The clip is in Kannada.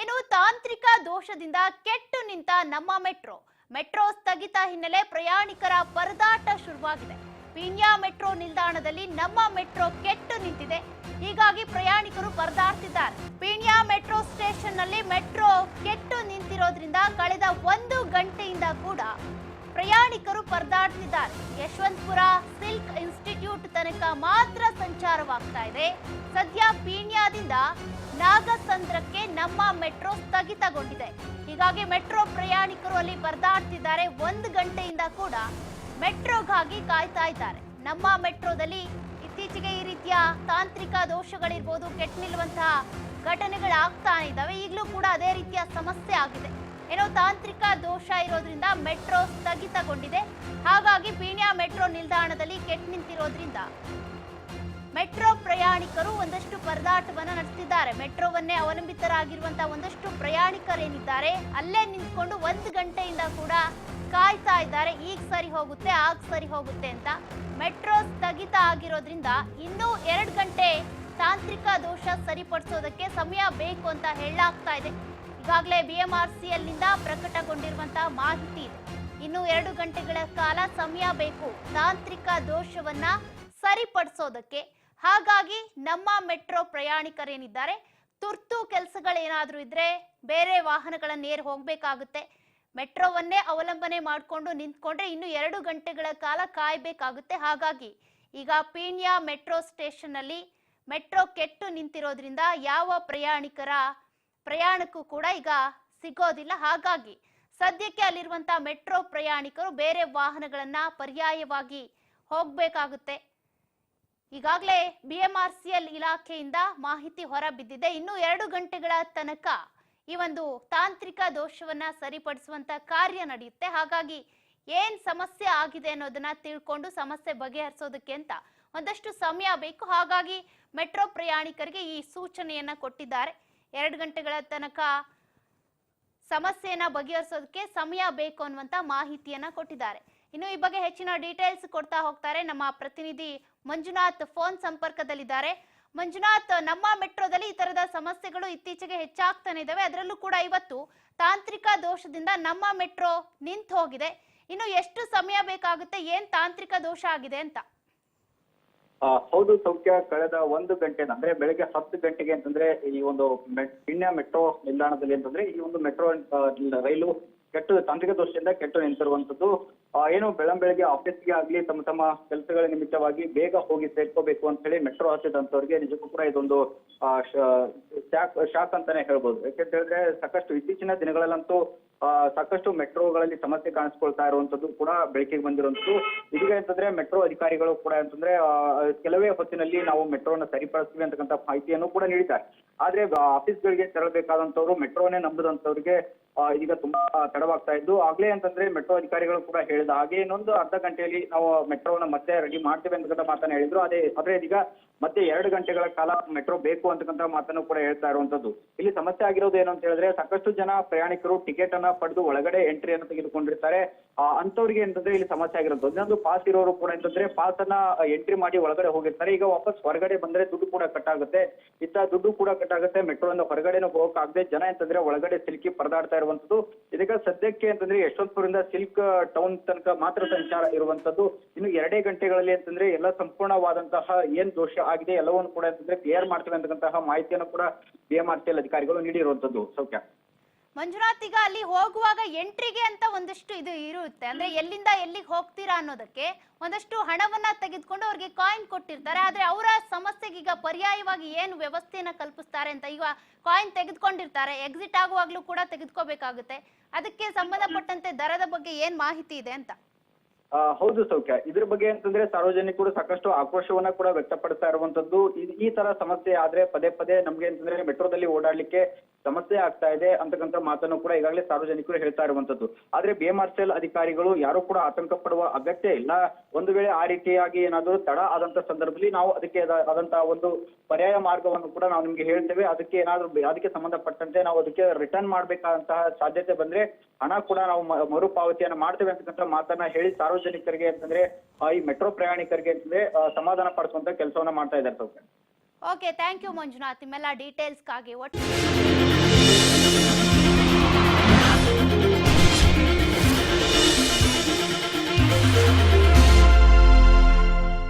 ಇನ್ನು ತಾಂತ್ರಿಕ ದೋಷದಿಂದ ಕೆಟ್ಟು ನಿಂತ ನಮ್ಮ ಮೆಟ್ರೋ. ಮೆಟ್ರೋ ಸ್ಥಗಿತ ಹಿನ್ನೆಲೆ ಪ್ರಯಾಣಿಕರ ಪರದಾಟ ಶುರುವಾಗಿದೆ. ಪೀಣ್ಯಾ ಮೆಟ್ರೋ ನಿಲ್ದಾಣದಲ್ಲಿ ನಮ್ಮ ಮೆಟ್ರೋ ಕೆಟ್ಟು ನಿಂತಿದೆ. ಹೀಗಾಗಿ ಪ್ರಯಾಣಿಕರು ಪರದಾಡ್ತಿದ್ದಾರೆ. ಪೀಣ್ಯಾ ಮೆಟ್ರೋ ಸ್ಟೇಷನ್ನಲ್ಲಿ ಮೆಟ್ರೋ ಕೆಟ್ಟು ನಿಂತಿರೋದ್ರಿಂದ ಕಳೆದ ಒಂದು ಗಂಟೆಯಿಂದ ಕೂಡ ಪ್ರಯಾಣಿಕರು ಪರದಾಡ್ತಿದ್ದಾರೆ. ಯಶವಂತಪುರ ಸಿಲ್ಕ್ ಇನ್ಸ್ಟಿಟ್ಯೂಟ್ ತನಕ ಮಾತ್ರ ಸಂಚಾರವಾಗ್ತಾ ಇದೆ. ಸದ್ಯ ಪೀಣ್ಯಾದಿಂದ ನಾಗಸಂದ್ರಕ್ಕೆ ನಮ್ಮ ಮೆಟ್ರೋ ಸ್ಥಗಿತಗೊಂಡಿದೆ. ಹೀಗಾಗಿ ಮೆಟ್ರೋ ಪ್ರಯಾಣಿಕರು ಅಲ್ಲಿ ಪರದಾಡ್ತಿದ್ದಾರೆ ಒಂದು ಗಂಟೆಯಿಂದ ಕೂಡ ಮೆಟ್ರೋಗಾಗಿ ಕಾಯ್ತಾ ಇದ್ದಾರೆ. ನಮ್ಮ ಮೆಟ್ರೋದಲ್ಲಿ ಇತ್ತೀಚೆಗೆ ಈ ರೀತಿಯ ತಾಂತ್ರಿಕ ದೋಷಗಳಿರ್ಬೋದು ಕೆಟ್ಟ ನಿಲ್ಲುವಂತಹ ಘಟನೆಗಳಾಗ್ತಾ ಇದ್ದಾವೆ. ಈಗಲೂ ಕೂಡ ಅದೇ ರೀತಿಯ ಸಮಸ್ಯೆ ಆಗಿದೆ. ಏನೋ ತಾಂತ್ರಿಕ ದೋಷ ಇರೋದ್ರಿಂದ ಮೆಟ್ರೋ ಸ್ಥಗಿತಗೊಂಡಿದೆ. ಹಾಗಾಗಿ ಪೀಣ್ಯ ಮೆಟ್ರೋ ನಿಲ್ದಾಣದಲ್ಲಿ ಕೆಟ್ಟ ನಿಂತಿರೋದ್ರಿಂದ ಮೆಟ್ರೋ ಪ್ರಯಾಣಿಕರು ಒಂದಷ್ಟು ಪರದಾಟವನ್ನು ನಡೆಸ್ತಿದ್ದಾರೆ. ಮೆಟ್ರೋವನ್ನೇ ಅವಲಂಬಿತರಾಗಿರುವಂತಹ ಒಂದಷ್ಟು ಪ್ರಯಾಣಿಕರೇನಿದ್ದಾರೆ, ಅಲ್ಲೇ ನಿಂತ್ಕೊಂಡು ಒಂದು ಗಂಟೆಯಿಂದ ಕೂಡ ಕಾಯ್ತಾ ಇದ್ದಾರೆ. ಈಗ ಸರಿ ಹೋಗುತ್ತೆ, ಆಗ ಸರಿ ಹೋಗುತ್ತೆ ಅಂತ. ಮೆಟ್ರೋ ಸ್ಥಗಿತ ಆಗಿರೋದ್ರಿಂದ ಇನ್ನೂ ಎರಡು ಗಂಟೆ ತಾಂತ್ರಿಕ ದೋಷ ಸರಿಪಡಿಸೋದಕ್ಕೆ ಸಮಯ ಬೇಕು ಅಂತ ಹೇಳಲಾಗ್ತಾ ಇದೆ. ಈಗಾಗಲೇ ಬಿ ಎಂ ಆರ್ ಸಿ ಅಲ್ಲಿಂದ ಪ್ರಕಟಗೊಂಡಿರುವಂತಹ ಮಾಹಿತಿ ಇದೆ. ಇನ್ನು ಎರಡು ಗಂಟೆಗಳ ಕಾಲ ಸಮಯ ಬೇಕು ತಾಂತ್ರಿಕ ದೋಷವನ್ನ ಸರಿಪಡಿಸೋದಕ್ಕೆ. ಹಾಗಾಗಿ ನಮ್ಮ ಮೆಟ್ರೋ ಪ್ರಯಾಣಿಕರೇನಿದ್ದಾರೆ, ತುರ್ತು ಕೆಲಸಗಳೇನಾದರೂ ಇದ್ರೆ ಬೇರೆ ವಾಹನಗಳ ನೇರ ಹೋಗ್ಬೇಕಾಗುತ್ತೆ. ಮೆಟ್ರೋವನ್ನೇ ಅವಲಂಬನೆ ಮಾಡಿಕೊಂಡು ನಿಂತ್ಕೊಂಡ್ರೆ ಇನ್ನು ಎರಡು ಗಂಟೆಗಳ ಕಾಲ ಕಾಯಬೇಕಾಗುತ್ತೆ. ಹಾಗಾಗಿ ಈಗ ಪೀಣ್ಯ ಮೆಟ್ರೋ ಸ್ಟೇಷನ್ ಅಲ್ಲಿ ಮೆಟ್ರೋ ಕೆಟ್ಟು ನಿಂತಿರೋದ್ರಿಂದ ಯಾವ ಪ್ರಯಾಣಿಕರ ಪ್ರಯಾಣಕ್ಕೂ ಕೂಡ ಈಗ ಸಿಗೋದಿಲ್ಲ. ಹಾಗಾಗಿ ಸದ್ಯಕ್ಕೆ ಅಲ್ಲಿರುವಂತಹ ಮೆಟ್ರೋ ಪ್ರಯಾಣಿಕರು ಬೇರೆ ವಾಹನಗಳನ್ನ ಪರ್ಯಾಯವಾಗಿ ಹೋಗ್ಬೇಕಾಗುತ್ತೆ. ಈಗಾಗಲೇ ಬಿಎಂಆರ್ಸಿಎಲ್ ಇಲಾಖೆಯಿಂದ ಮಾಹಿತಿ ಹೊರಬಿದ್ದಿದೆ. ಇನ್ನು ಎರಡು ಗಂಟೆಗಳ ತನಕ ಈ ಒಂದು ತಾಂತ್ರಿಕ ದೋಷವನ್ನ ಸರಿಪಡಿಸುವಂತ ಕಾರ್ಯ ನಡೆಯುತ್ತೆ. ಹಾಗಾಗಿ ಏನ್ ಸಮಸ್ಯೆ ಆಗಿದೆ ಅನ್ನೋದನ್ನ ತಿಳ್ಕೊಂಡು ಸಮಸ್ಯೆ ಬಗೆಹರಿಸೋದಕ್ಕೆ ಅಂತ ಒಂದಷ್ಟು ಸಮಯ ಬೇಕು. ಹಾಗಾಗಿ ಮೆಟ್ರೋ ಪ್ರಯಾಣಿಕರಿಗೆ ಈ ಸೂಚನೆಯನ್ನ ಕೊಟ್ಟಿದ್ದಾರೆ. ಎರಡು ಗಂಟೆಗಳ ತನಕ ಸಮಸ್ಯೆಯನ್ನ ಬಗೆಹರಿಸೋದಕ್ಕೆ ಸಮಯ ಬೇಕು ಅನ್ನುವಂತ ಮಾಹಿತಿಯನ್ನ ಕೊಟ್ಟಿದ್ದಾರೆ. ಇನ್ನು ಈ ಬಗ್ಗೆ ಹೆಚ್ಚಿನ ಡೀಟೇಲ್ಸ್ ಕೊಡ್ತಾ ಹೋಗ್ತಾರೆ ನಮ್ಮ ಪ್ರತಿನಿಧಿ ಮಂಜುನಾಥ್ ಫೋನ್ ಸಂಪರ್ಕದಲ್ಲಿದ್ದಾರೆ. ಮಂಜುನಾಥ್, ನಮ್ಮ ಮೆಟ್ರೋದಲ್ಲಿ ಈ ತರದ ಸಮಸ್ಯೆಗಳು ಇತ್ತೀಚೆಗೆ ಹೆಚ್ಚಾಗ್ತಾನೆ ಇದಾವೆ. ಅದರಲ್ಲೂ ಕೂಡ ಇವತ್ತು ತಾಂತ್ರಿಕ ದೋಷದಿಂದ ನಮ್ಮ ಮೆಟ್ರೋ ನಿಂತು ಹೋಗಿದೆ. ಇನ್ನು ಎಷ್ಟು ಸಮಯ ಬೇಕಾಗುತ್ತೆ, ಏನ್ ತಾಂತ್ರಿಕ ದೋಷ ಆಗಿದೆ ಅಂತ? ಹೌದು ಸೌಖ್ಯ. ಕಳೆದ ಒಂದು ಗಂಟೆ, ಅಂದ್ರೆ ಬೆಳಗ್ಗೆ ಹತ್ತು ಗಂಟೆಗೆ ಅಂತಂದ್ರೆ ಈ ಒಂದು ಮೆಟ್ ಮೆಟ್ರೋ ನಿಲ್ದಾಣದಲ್ಲಿ ಅಂತಂದ್ರೆ ಈ ಒಂದು ಮೆಟ್ರೋ ರೈಲು ಕೆಟ್ಟು ತಾಂತ್ರಿಕ ದೋಷದಿಂದ ಕೆಟ್ಟು ನಿಂತಿರುವಂತದ್ದು ಏನು ಬೆಳಂ ಬೆಳಗ್ಗೆ ಆಫೀಸ್ಗೆ ಆಗ್ಲಿ ತಮ್ಮ ತಮ್ಮ ಕೆಲಸಗಳ ನಿಮಿತ್ತವಾಗಿ ಬೇಗ ಹೋಗಿ ಸೇರ್ಕೋಬೇಕು ಅಂತ ಹೇಳಿ ಮೆಟ್ರೋ ಹತ್ತಿದಂತವ್ರಿಗೆ ನಿಜಕ್ಕೂ ಕೂಡ ಇದೊಂದು ಶಾಕ್ ಶಾಕ್ ಅಂತಾನೆ ಹೇಳ್ಬೋದು. ಯಾಕೆಂತ ಹೇಳಿದ್ರೆ ಸಾಕಷ್ಟು ಇತ್ತೀಚಿನ ದಿನಗಳಲ್ಲಂತೂ ಸಾಕಷ್ಟು ಮೆಟ್ರೋಗಳಲ್ಲಿ ಸಮಸ್ಯೆ ಕಾಣಿಸ್ಕೊಳ್ತಾ ಇರುವಂತದ್ದು ಕೂಡ ಬೆಳಕಿಗೆ ಬಂದಿರುವಂತದ್ದು ಇದೀಗ ಅಂತಂದ್ರೆ ಮೆಟ್ರೋ ಅಧಿಕಾರಿಗಳು ಕೂಡ ಅಂತಂದ್ರೆ ಕೆಲವೇ ಹೊತ್ತಿನಲ್ಲಿ ನಾವು ಮೆಟ್ರೋನ ಸರಿಪಡಿಸ್ತೀವಿ ಅಂತಕ್ಕಂಥ ಮಾಹಿತಿಯನ್ನು ಕೂಡ ನೀಡಿದ್ದಾರೆ. ಆದ್ರೆ ಆಫೀಸ್ಗಳಿಗೆ ತೆರಳಬೇಕಾದಂತವ್ರು ಮೆಟ್ರೋನೇ ನಂಬದಂತವ್ರಿಗೆ ಇದೀಗ ತುಂಬಾ ತಡವಾಗ್ತಾ ಇದ್ದು, ಆಗ್ಲೇ ಅಂತಂದ್ರೆ ಮೆಟ್ರೋ ಅಧಿಕಾರಿಗಳು ಕೂಡ ಹೇಳಿದ ಹಾಗೆ ಇನ್ನೊಂದು ಅರ್ಧ ಗಂಟೆಯಲ್ಲಿ ನಾವು ಮೆಟ್ರೋನ ಮತ್ತೆ ರೆಡಿ ಮಾಡ್ತೇವೆ ಅಂತ ಮಾತನ್ನ ಹೇಳಿದ್ರು. ಅದೇ ಆದ್ರೆ ಇದೀಗ ಮತ್ತೆ ಎರಡು ಗಂಟೆಗಳ ಕಾಲ ಮೆಟ್ರೋ ಬೇಕು ಅಂತಕ್ಕಂಥ ಮಾತನ್ನು ಕೂಡ ಹೇಳ್ತಾ ಇರುವಂತದ್ದು ಇಲ್ಲಿ ಸಮಸ್ಯೆ ಆಗಿರೋದು ಏನು ಅಂತ ಹೇಳಿದ್ರೆ ಸಾಕಷ್ಟು ಜನ ಪ್ರಯಾಣಿಕರು ಟಿಕೆಟ್ ಅನ್ನ ಪಡೆದು ಒಳಗಡೆ ಎಂಟ್ರಿಯನ್ನು ತೆಗೆದುಕೊಂಡಿರ್ತಾರೆ. ಆ, ಅಂತವ್ರಿಗೆ ಅಂತಂದ್ರೆ ಇಲ್ಲಿ ಸಮಸ್ಯೆ ಆಗಿರೋದು. ಒಂದೊಂದು ಪಾಸ್ ಇರೋರು ಕೂಡ ಅಂತಂದ್ರೆ ಪಾಸ್ ಅನ್ನ ಎಂಟ್ರಿ ಮಾಡಿ ಒಳಗಡೆ ಹೋಗಿರ್ತಾರೆ. ಈಗ ವಾಪಸ್ ಹೊರಗಡೆ ಬಂದ್ರೆ ದುಡ್ಡು ಕೂಡ ಕಟ್ ಆಗುತ್ತೆ. ಇತ್ತ ದುಡ್ಡು ಕೂಡ ಕಟ್ ಆಗುತ್ತೆ. ಮೆಟ್ರೋ ಇಂದ ಹೊರಗಡೆನೂ ಹೋಗಕ್ಕಾಗದೆ ಜನ ಅಂತಂದ್ರೆ ಒಳಗಡೆ ಸಿಲ್ಕಿ ಪರದಾಡ್ತಾ ಇರುವಂತದ್ದು ಇದಕ್ಕೆ ಸದ್ಯಕ್ಕೆ ಅಂತಂದ್ರೆ ಯಶವಂತಪುರದಿಂದ ಸಿಲ್ಕ್ ಟೌನ್ ತನಕ ಮಾತ್ರ ಸಂಚಾರ ಇರುವಂತದ್ದು ಇನ್ನು ಎರಡೇ ಗಂಟೆಗಳಲ್ಲಿ ಅಂತಂದ್ರೆ ಎಲ್ಲ ಸಂಪೂರ್ಣವಾದಂತಹ ಏನ್ ದೋಷ ಆಗಿದೆ ಎಲ್ಲವನ್ನು ಕೂಡ ಅಂತಂದ್ರೆ ಕ್ಲಿಯರ್ ಮಾಡ್ತೇವೆ ಅಂತಕ್ಕಂತಹ ಮಾಹಿತಿಯನ್ನು ಕೂಡ B M R C L ಅಧಿಕಾರಿಗಳು ನೀಡಿರುವಂತದ್ದು ಸೌಖ್ಯ. ಮಂಜುನಾಥ್ ಈಗ ಅಲ್ಲಿ ಹೋಗುವಾಗ ಎಂಟ್ರಿಗೆ ಅಂತ ಒಂದಷ್ಟು ಇದು ಇರುತ್ತೆ. ಅಂದ್ರೆ ಎಲ್ಲಿಂದ ಎಲ್ಲಿಗೆ ಹೋಗ್ತೀರಾ ಅನ್ನೋದಕ್ಕೆ ಒಂದಷ್ಟು ಹಣವನ್ನ ತೆಗೆದುಕೊಂಡು ಅವ್ರಿಗೆ ಕಾಯಿನ್ ಕೊಟ್ಟಿರ್ತಾರೆ. ಆದ್ರೆ ಅವರ ಸಮಸ್ಯೆಗೆ ಈಗ ಪರ್ಯಾಯವಾಗಿ ಏನು ವ್ಯವಸ್ಥೆಯನ್ನ ಕಲ್ಪಿಸ್ತಾರೆ ಅಂತ ಈಗ ಕಾಯಿನ್ ತೆಗೆದುಕೊಂಡಿರ್ತಾರೆ. ಎಕ್ಸಿಟ್ ಆಗುವಾಗ್ಲೂ ಕೂಡ ತೆಗೆದುಕೋಬೇಕಾಗುತ್ತೆ. ಅದಕ್ಕೆ ಸಂಬಂಧಪಟ್ಟಂತೆ ದರದ ಬಗ್ಗೆ ಏನ್ ಮಾಹಿತಿ ಇದೆ ಅಂತ? ಹೌದು ಸೌಖ್ಯ. ಇದ್ರ ಬಗ್ಗೆ ಅಂತಂದ್ರೆ ಸಾರ್ವಜನಿಕರು ಸಾಕಷ್ಟು ಆಕ್ರೋಶವನ್ನ ಕೂಡ ವ್ಯಕ್ತಪಡಿಸ್ತಾ ಇರುವಂತದ್ದು. ಈ- ತರ ಸಮಸ್ಯೆ ಆದ್ರೆ ಪದೇ ಪದೇ ನಮ್ಗೆ ಅಂತಂದ್ರೆ ಮೆಟ್ರೋದಲ್ಲಿ ಓಡಾಡ್ಲಿಕ್ಕೆ ಸಮಸ್ಯೆ ಆಗ್ತಾ ಇದೆ ಅಂತಕ್ಕಂಥ ಮಾತನ್ನು ಕೂಡ ಈಗಾಗಲೇ ಸಾರ್ವಜನಿಕರು ಹೇಳ್ತಾ ಇರುವಂತದ್ದು. ಆದ್ರೆ ಬಿಎಂಆರ್ಸಿಎಲ್ ಅಧಿಕಾರಿಗಳು ಯಾರು ಕೂಡ ಆತಂಕ ಪಡುವ ಅಗತ್ಯ ಇಲ್ಲ. ಒಂದು ವೇಳೆ ಆ ರೀತಿಯಾಗಿ ಏನಾದರೂ ತಡ ಆದಂತ ಸಂದರ್ಭದಲ್ಲಿ ನಾವು ಅದಕ್ಕೆ ಆದಂತ ಆದಂತಹ ಒಂದು ಪರ್ಯಾಯ ಮಾರ್ಗವನ್ನು ಕೂಡ ನಾವು ನಿಮ್ಗೆ ಹೇಳ್ತೇವೆ. ಅದಕ್ಕೆ ಏನಾದ್ರು ಅದಕ್ಕೆ ಸಂಬಂಧಪಟ್ಟಂತೆ ನಾವು ಅದಕ್ಕೆ ರಿಟರ್ನ್ ಮಾಡ್ಬೇಕಾದಂತಹ ಸಾಧ್ಯತೆ ಬಂದ್ರೆ ಹಣ ಕೂಡ ನಾವು ಮರುಪಾವತಿಯನ್ನು ಮಾಡ್ತೇವೆ ಅಂತಕ್ಕಂಥ ಮಾತನ್ನ ಹೇಳಿ ಸಾರ್ವಜನಿಕರಿಗೆ ಅಂತಂದ್ರೆ ಈ ಮೆಟ್ರೋ ಪ್ರಯಾಣಿಕರಿಗೆ ಅಂತಂದ್ರೆ ಸಮಾಧಾನ ಪಡಿಸುವಂತ ಕೆಲಸವನ್ನ ಮಾಡ್ತಾ ಇದ್ದಾರೆ ಓಕೆ ಥ್ಯಾಂಕ್ ಯು ಮಂಜುನಾಥ್. ನಿಮ್ಮೆಲ್ಲ ಡೀಟೇಲ್ಸ್ಗಾಗಿ ಒಟ್ಟು